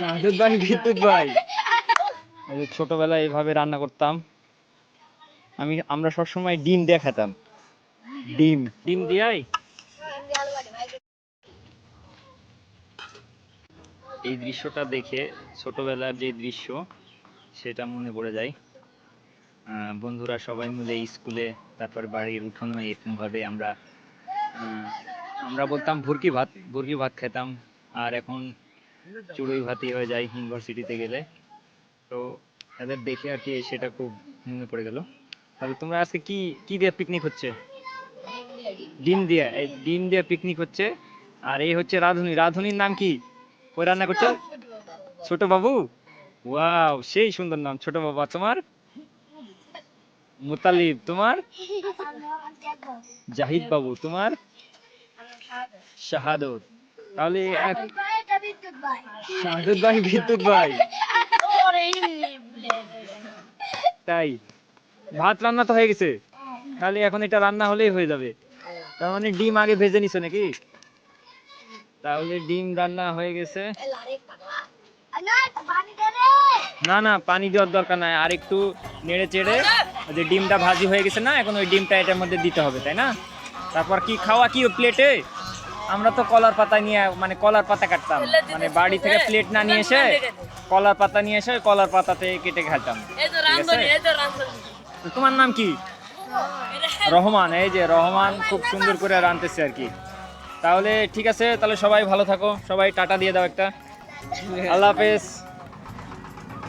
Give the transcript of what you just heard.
ভাই বিদ্যুৎ ছোটবেলায় এইভাবে রান্না করতাম। আমি আমরা সবসময় ডিম দিয়ে খেতাম। ডিম। ডিম দিয়াই? এই দৃশ্যটা দেখে ছোটবেলার যে দৃশ্য সেটা মনে পড়ে যায়। বন্ধুরা সবাই মিলে স্কুলে তারপর বাড়ির উঠোনে এরকমভাবে আমরা আমরা বলতাম ভুরকি ভাত। ভুরকি ভাত খেতাম। আর এখন চুড়ই ভাতই হয়ে যায় ইউনিভার্সিটিতে গেলে। তো তাদের দেখে আর কি সেটা খুব মনে পড়ে গেল। তাহলে তোমরা আজকে কি কি দিয়ে পিকনিক হচ্ছে? ডিম দিয়ে, এই ডিম দিয়ে পিকনিক হচ্ছে। আর এই হচ্ছে রাধুনি। রাধুনির নাম কি? ওই রান্না করছ? ছোট বাবু? ওয়াও, সেই সুন্দর নাম। ছোট বাবু, তোমার? মুতালিব, তোমার? জাহিদ বাবু, তোমার? শাহাদত। তাহলে এক- ভাই, বিদ্যুৎ ভাই। তাই, ভাত রান্না তো হয়ে গেছে। তাহলে এখন এটা রান্না হলেই হয়ে যাবে। তার মানে ডিম আগে ভেজে নিছো নাকি? তাহলে ডিম রান্না হয়ে গেছে। না না, পানি দেওয়ার দরকার নাই। আর একটু নেড়ে চেড়ে যে ডিমটা ভাজি হয়ে গেছে না, এখন ওই ডিমটা এটার মধ্যে দিতে হবে, তাই না? তারপর কি খাওয়া কি প্লেটে আমরা তো কলার পাতা নিয়ে মানে কলার পাতা কাটতাম। মানে বাড়ি থেকে প্লেট না নিয়ে এসে কলার পাতা নিয়ে এসে কলার পাতাতে কেটে খেতাম তো তোমার নাম কি? রহমান এই যে রহমান খুব সুন্দর করে রাঁধতেছে আর কি। তাহলে ঠিক আছে তাহলে সবাই ভালো থাকো। সবাই টাটা দিয়ে দাও একটা। আল্লাহ হাফেজ।